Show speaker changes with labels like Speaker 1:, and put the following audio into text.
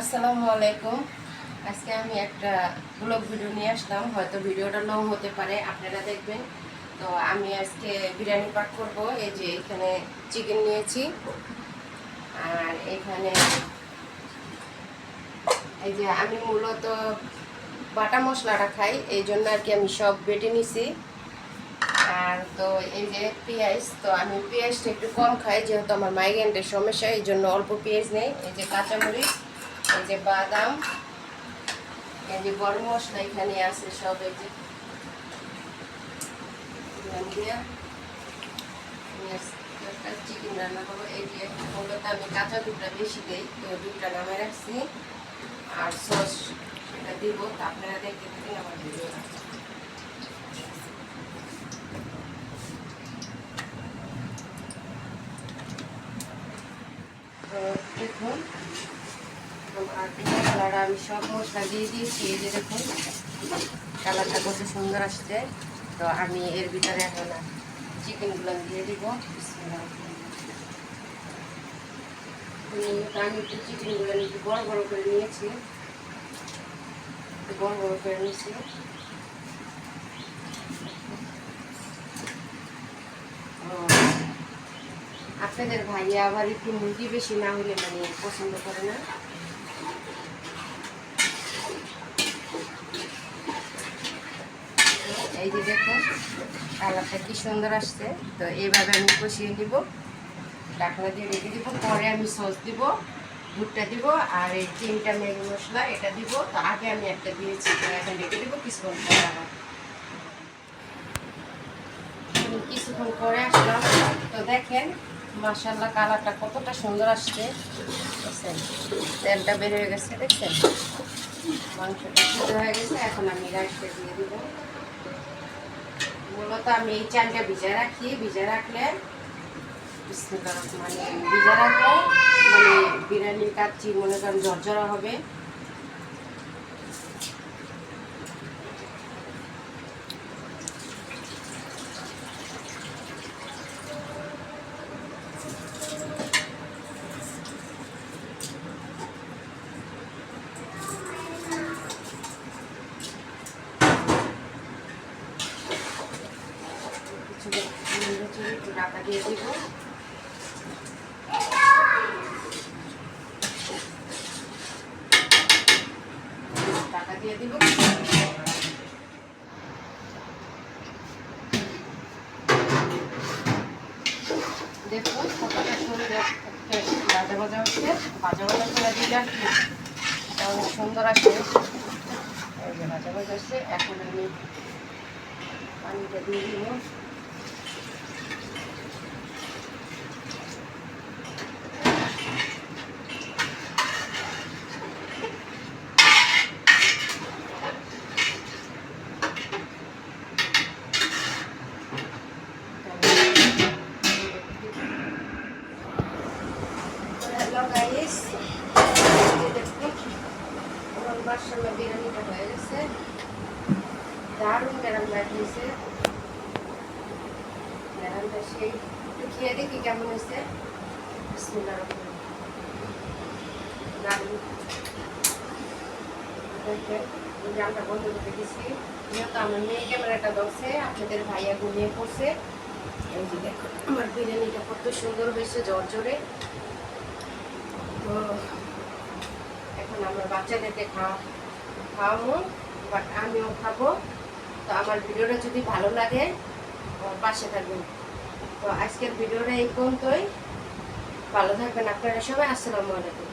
Speaker 1: আসসালামু আলাইকুম। আজকে আমি একটা ব্লগ ভিডিও নিয়ে আসলাম। হয়তো ভিডিওটা লং হতে পারে, আপনারা দেখবেন। তো আমি আজকে বিরিয়ানি পাক করব। এই যে এখানে চিকেন নিয়েছি। আর এখানে এই যে আমি মূলত বাটা মশলাটা খাই, এই জন্য আর কি আমি সব বেটে নিছি। আর তো এই যে পেঁয়াজ, তো আমি পেঁয়াজটা একটু কম খাই, যেহেতু আমার মাইগ্রেনের সমস্যা, এই জন্য অল্প পেঁয়াজ নেই। এই যে কাঁচামরিচ এই যে বাদাম, এই যে গরম মশলা এখানে আছে সব, এই যে চিকেন রান্না করব। এই যে মূলত আমি কাঁচা দুধটা বেশি দিই, তো দুধটা নামে রাখছি। আর সস সেটা দিব আপনারা দেখতে থাকেন আমার ভিডিওটা। তো দেখুন আর মশলাটা আমি সব মশলা দিয়ে দিয়েছি, এই কালারটা কত সুন্দর আসছে। তো আমি এর ভিতরে এখন চিকেনগুলো দিয়ে দিব। আমি একটু চিকেনগুলো একটু বড় বড় করে নিয়েছি। একটু বড় বড় করে নিয়েছি। আপনাদের ভাইয়া আবার একটু মুরগি বেশি না হলে মানে পছন্দ করে না? এই যে দেখুন কালারটা কি সুন্দর আসছে। তো এইভাবে আমি কষিয়ে নিব। ডাকনা দিয়ে রেখে দিব। পরে আমি সস দিব ভুট্টা দিব, আর এই তিনটা ম্যাগি মশলা এটা দিব। তো আগে আমি একটা দিয়েছি এখন রেখে দিব কিছুক্ষণ পরে আবার। কিছুক্ষণ পরে আসলাম। তো দেখেন মাসাল্লাহ কালারটা কতটা সুন্দর আসছে। দেখছেন, তেলটা বের হয়ে গেছে, দেখছেন? মাংসটা সিদ্ধ হয়ে গেছে, এখন আমি রাইসটা দিয়ে দিব। মূলত আমি এই চালটা ভিজা রাখি ভিজা রাখলে মানে। ভিজা রাখলে মানে বিরিয়ানির কাচ্চি মনে করেন ঝরঝরা হবে ঢাকা দিয়ে দিব। ঢাকা দিয়ে দিব। দেখুন কতটা সুন্দর ভাজা ভাজা হচ্ছে। ভাজা ভাজা করে সুন্দর যে ভাজা ভাজা হচ্ছে এখন আমি পানিটা দিয়ে দিব। মার্শাল্লাহ বিরিয়ানিটা হয়ে গেছে দারুণ গ্যারাম লাগিয়েছে গ্যারামটা সেই খেয়ে দেখি কেমন হয়েছে বিসমিল্লাহ দারুণ বন্ধ করে দিছি যেহেতু আমার মেয়ে ক্যামেরাটা ধরছে আপনাদের ভাইয়া ঘুমিয়ে পড়ছে এই আমার বিরিয়ানিটা কত সুন্দর হয়েছে জ্বর জোরে তো এখন আমার বাচ্চাদেরকে খাওয়া, খাওয়াবো বাট আমিও খাব। তো আমার ভিডিওটা যদি ভালো লাগে পাশে থাকবেন। তো আজকের ভিডিওটা এই পর্যন্তই। ভালো থাকবেন আপনারা সবাই। আসসালামু আলাইকুম।